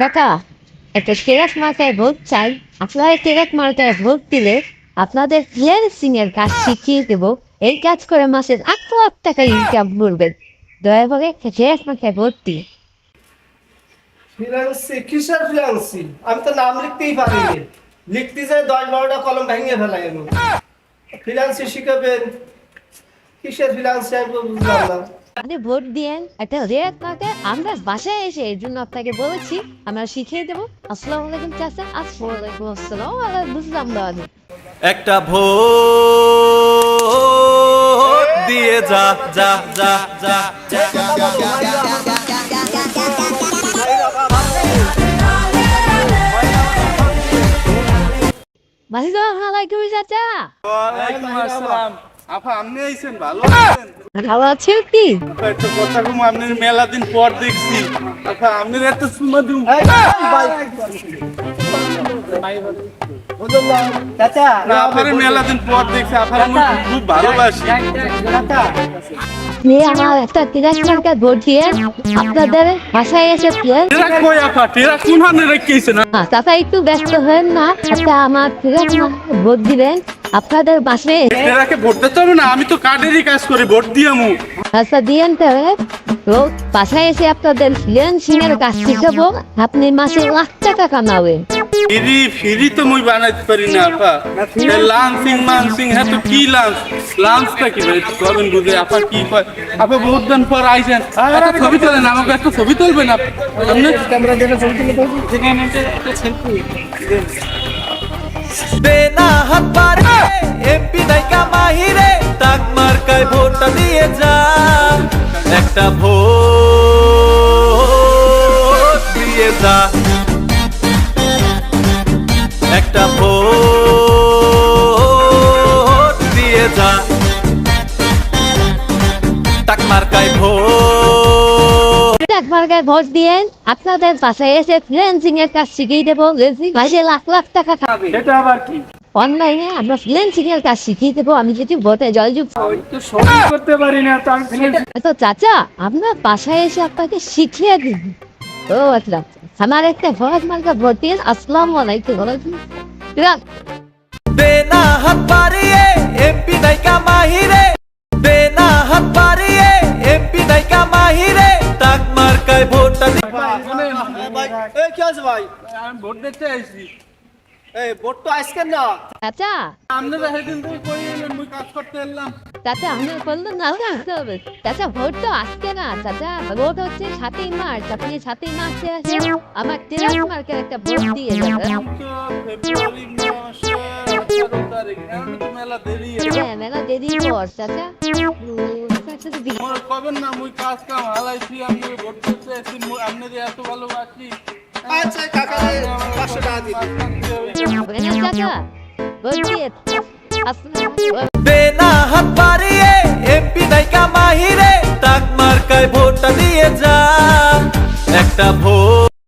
কাকা, একটা কেরাক মার্কায় ভোট চাই। আপনারা কেরাক মার্কায় ভোট দিলে আপনাদের ফ্রিল্যান্সিং এর কাজ শিখিয়ে দেবো। এই কাজ করে মাসের আট লাখ টাকা ইনকাম করবেন। দয়া করে কেরাক মার্কায় ভোট দিন। ফিনান্সি কিসের ফিনান্সি আমি তো নাম লিখতেই পারিনি লিখতে যাই দশ বারোটা কলম ভেঙে ফেলাই আমি ফিনান্সি শিখাবেন কিসের ফিনান্সি আমি বুঝলাম না আপনি ভোট দিয়েন একটা রেয়াত মার্কে আমরা বাসায় এসে এর জন্য আপনাকে বলেছি আমরা শিখিয়ে দেবো আসসালামু আলাইকুম চাচা আসসালামু আসসালাম আলাইকুম বুঝলাম না। একটা ভোট দিয়ে যা যা যা যা আসসালামু আলাইকুম চাচা ওয়ালাইকুম আসসালাম আপা আপনি আইছেন ভালো আছেন ভালো আছেন কি একটু কথা কম আপনি মেলা দিন পর দেখছি আপা আপনি এত সুমা দিম চাচা না আপনার মেলা দিন পর দেখছি আপনার খুব ভালোবাসি। আপনি আমার একটা তিরাশ মার্কায় ভোট দিয়ে আপনাদের কই আপা? রেখেছে না চাচা একটু ব্যস্ত হন না। আমার ভোট দিবেন আপনাদের টেরাকে ভোট দিতে হবে না আমি তো কার্ডেরই কাজ করি ভোট দিয়ামু আচ্ছা দিয়েন তবে তো বাসায় এসে আপনাদের ফ্রিল্যান্সিং এর কাজ শিখাবো। আপনি মাসে লাখ টাকা কামাবেন। ফ্রি ফ্রি তো মুই বানাইতে পারি না আপা। লাঞ্চিং মানসিং হ্যাঁ তো কি লাঞ্চ লাঞ্চটা কি ভাই কবেন বুঝে আপা কি কয়? আপা বহুত দিন পর আইছেন। একটা ছবি তোলেন আমাকে একটা ছবি তুলবেন আপনি? ক্যামেরা দেখে ছবি তুলে বেনা হাত পারে এমপি নাইকা মাহিরে তাক মার্কায় ভোটটা দিয়ে যা। একটা ভোট দিয়ে যা। একটা ভোট দিয়ে যা। তাক মার্কায় ভোট। এক মার্কায় ভোট দিয়েন আপনাদের বাসায় এসে ফ্রিল্যান্সিং এর কাজ শিখিয়ে দেবো। মাসে লাখ লাখ টাকা খাবে। এটা আবার কি? অনলাইনে আমরা ফ্রিল্যান্সিং এর কাজ শিখিয়ে দেবো। আমি যদি ভোটে তো করতে পারি না তো চাচা আপনার বাসায় এসে আপনাকে শিখিয়ে দিন ও আচ্ছা আমার একটা ভোট মার্কা ভোট দিন আসসালামু আলাইকুম ওয়ালাইকুম আসসালাম। বেনা হাত বাড়িয়ে এমপি নাইকা মাহিরে। বেনা হাত বাড়িয়ে এমপি নাইকা মাহিরে। তাক মার্কায় ভোটটা দি এই কি আছে ভাই? আমি ভোট দিতে আইছি। এই ভোট তো আজকের না। চাচা। আপনারা সেদিন থেকে কই এলেন মুই কাজ করতে এলাম। চাচা আমরা বললাম না রাখতে হবে চাচা ভোট তো আজকে না। চাচা ভোট হচ্ছে সাতই মার্চ। আপনি সাতই মার্চে আসে আমার তিরাশ মার্কের একটা ভোট দিয়ে যাবেন মেলা দেরি হ্যাঁ মেলা দেরি পর চাচা। উম, চাচা তো দি- মোর কবেন না মুই কাজ কাম হালাইছি আমি ভোট করতে আপনাদের এত ভালোবাসি। আচ্ছা কাকা টাকা বেনা হাত বাড়িয়ে